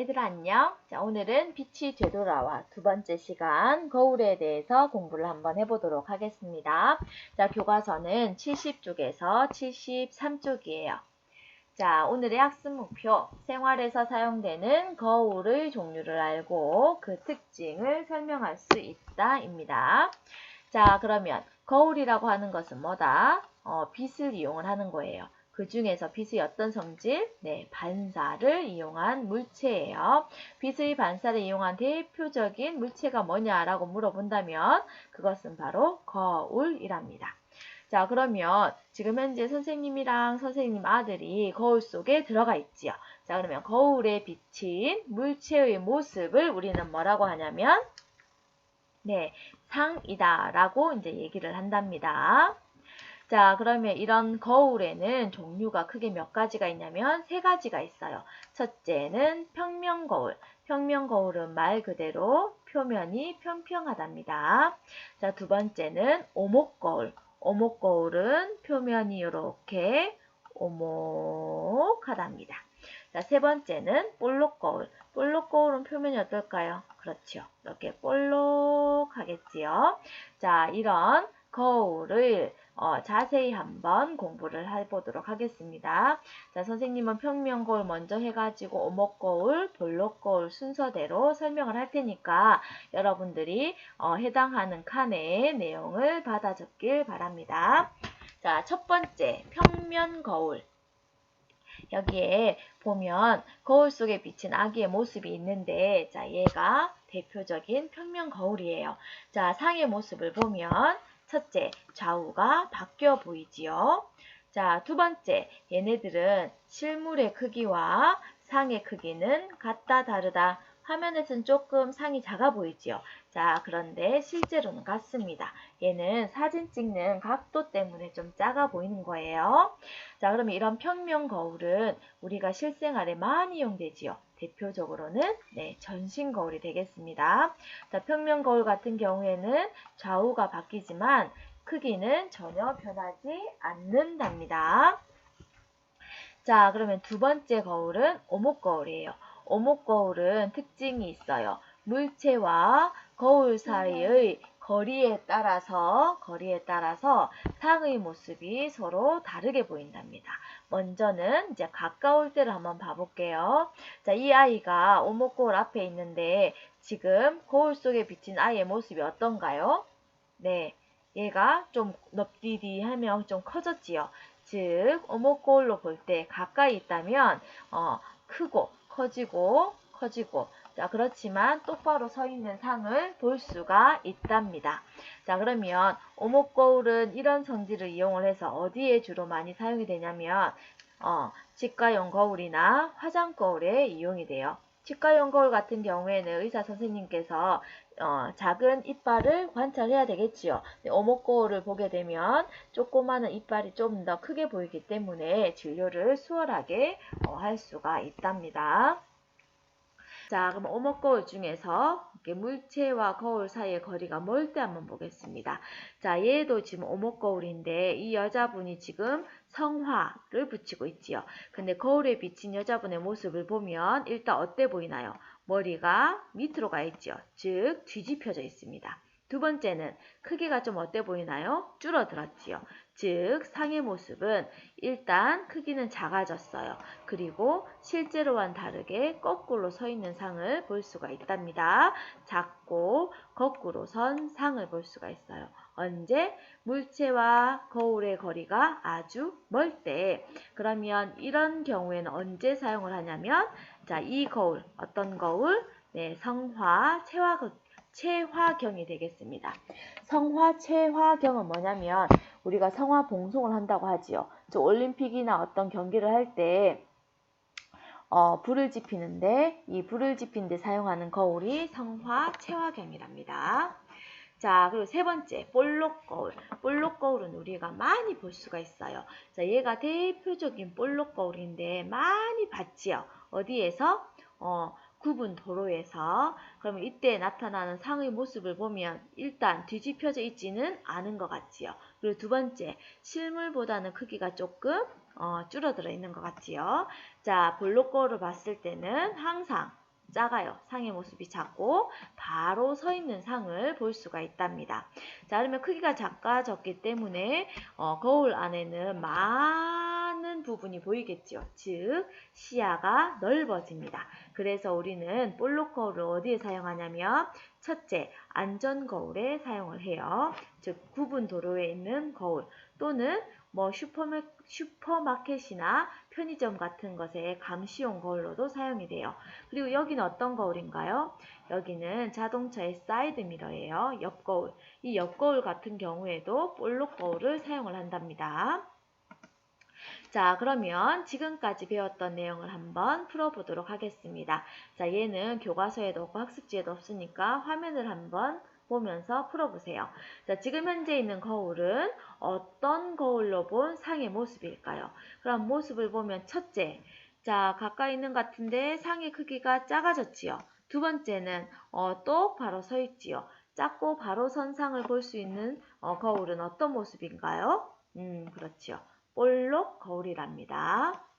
애들아 안녕. 자, 오늘은 빛이 되돌아와 두 번째 시간 거울에 대해서 공부를 한번 해보도록 하겠습니다. 자, 교과서는 70쪽에서 73쪽이에요. 자, 오늘의 학습 목표. 생활에서 사용되는 거울의 종류를 알고 그 특징을 설명할 수 있다입니다. 자, 그러면 거울이라고 하는 것은 뭐다? 어, 빛을 이용을 하는 거예요. 그 중에서 빛의 어떤 성질? 네, 반사를 이용한 물체예요. 빛의 반사를 이용한 대표적인 물체가 뭐냐라고 물어본다면 그것은 바로 거울이랍니다. 자, 그러면 지금 현재 선생님이랑 선생님 아들이 거울 속에 들어가 있지요. 자, 그러면 거울에 비친 물체의 모습을 우리는 뭐라고 하냐면 네, 상이다라고 이제 얘기를 한답니다. 자, 그러면 이런 거울에는 종류가 크게 몇 가지가 있냐면 세 가지가 있어요. 첫째는 평면 거울. 평면 거울은 말 그대로 표면이 평평하답니다. 자, 두 번째는 오목 거울. 오목 거울은 표면이 이렇게 오목하답니다. 자, 세 번째는 볼록 거울. 볼록 거울은 표면이 어떨까요? 그렇죠. 이렇게 볼록하겠지요. 자, 이런 거울을 어, 자세히 한번 공부를 해보도록 하겠습니다. 자, 선생님은 평면 거울 먼저 해가지고 오목 거울, 볼록 거울 순서대로 설명을 할 테니까 여러분들이 어, 해당하는 칸의 내용을 받아 적길 바랍니다. 자, 첫 번째 평면 거울. 여기에 보면 거울 속에 비친 아기의 모습이 있는데 자 얘가 대표적인 평면 거울이에요. 자 상의 모습을 보면 첫째, 좌우가 바뀌어 보이지요. 자, 두 번째, 얘네들은 실물의 크기와 상의 크기는 같다 다르다. 화면에서는 조금 상이 작아 보이지요. 자, 그런데 실제로는 같습니다. 얘는 사진 찍는 각도 때문에 좀 작아 보이는 거예요. 자, 그러면 이런 평면 거울은 우리가 실생활에 많이 이용되지요. 대표적으로는 네, 전신 거울이 되겠습니다. 자, 평면 거울 같은 경우에는 좌우가 바뀌지만 크기는 전혀 변하지 않는답니다. 자, 그러면 두 번째 거울은 오목 거울이에요. 오목 거울은 특징이 있어요. 물체와 거울 사이의 거리에 따라서 거리에 따라서 상의 모습이 서로 다르게 보인답니다. 먼저는 이제 가까울 때를 한번 봐볼게요. 자, 이 아이가 오목 거울 앞에 있는데 지금 거울 속에 비친 아이의 모습이 어떤가요? 네, 얘가 좀 넙디디하면 좀 커졌지요. 즉, 오목 거울로 볼 때 가까이 있다면 어, 크고 커지고 커지고 자 그렇지만 똑바로 서 있는 상을 볼 수가 있답니다. 자 그러면 오목 거울은 이런 성질을 이용을 해서 어디에 주로 많이 사용이 되냐면 어, 치과용 거울이나 화장 거울에 이용이 돼요. 치과용 거울 같은 경우에는 의사 선생님께서 어, 작은 이빨을 관찰해야 되겠지요. 거울을 보게 되면 조그마한 이빨이 좀 더 크게 보이기 때문에 진료를 수월하게 어, 할 수가 있답니다. 자, 그럼 오목 거울 중에서 물체와 거울 사이의 거리가 멀 때 한번 보겠습니다. 자, 얘도 지금 오목 거울인데 이 여자분이 지금 성화를 붙이고 있지요. 근데 거울에 비친 여자분의 모습을 보면 일단 어때 보이나요? 머리가 밑으로 가 있지요. 즉 뒤집혀져 있습니다. 두 번째는 크기가 좀 어때 보이나요? 줄어들었지요. 즉 상의 모습은 일단 크기는 작아졌어요. 그리고 실제로와는 다르게 거꾸로 서 있는 상을 볼 수가 있답니다. 작고 거꾸로 선 상을 볼 수가 있어요. 언제? 물체와 거울의 거리가 아주 멀 때. 그러면 이런 경우에는 언제 사용을 하냐면 자, 이 거울, 어떤 거울? 네, 성화, 체화 체화경이 되겠습니다. 성화, 체화경은 뭐냐면 우리가 성화 봉송을 한다고 하지요. 올림픽이나 어떤 경기를 할때 어, 불을 지피는데 이 불을 지피는데 사용하는 거울이 성화, 체화경이랍니다. 자, 그리고 세 번째, 볼록 거울. 볼록 거울은 우리가 많이 볼 수가 있어요. 자, 얘가 대표적인 볼록 거울인데 많이 봤지요. 어디에서? 어, 구분 도로에서 그러면 이때 나타나는 상의 모습을 보면 일단 뒤집혀져 있지는 않은 것 같지요. 그리고 두 번째 실물보다는 크기가 조금 어, 줄어들어 있는 것 같지요. 자 볼록 거울을 봤을 때는 항상 작아요. 상의 모습이 작고 바로 서 있는 상을 볼 수가 있답니다. 자, 그러면 크기가 작아졌기 때문에 어, 거울 안에는 많은 부분이 보이겠죠. 즉 시야가 넓어집니다. 그래서 우리는 볼록 거울을 어디에 사용하냐면 첫째, 안전 거울에 사용을 해요. 즉 구분 도로에 있는 거울 또는 뭐 슈퍼마, 슈퍼마켓이나 편의점 같은 것에 감시용 거울로도 사용이 돼요. 그리고 여기는 어떤 거울인가요? 여기는 자동차의 사이드 미러예요. 옆 거울. 이 옆 거울 같은 경우에도 볼록 거울을 사용을 한답니다. 자, 그러면 지금까지 배웠던 내용을 한번 풀어보도록 하겠습니다. 자, 얘는 교과서에도 없고 학습지에도 없으니까 화면을 한번 보면서 풀어보세요. 자, 지금 현재 있는 거울은 어떤 거울로 본 상의 모습일까요? 그럼 모습을 보면 첫째, 자, 가까이 있는 것 같은데 상의 크기가 작아졌지요. 두 번째는 어, 또 바로 서 있지요. 작고 바로 선 상을 볼 수 있는 어, 거울은 어떤 모습인가요? 음, 그렇지요. 볼록 거울이랍니다.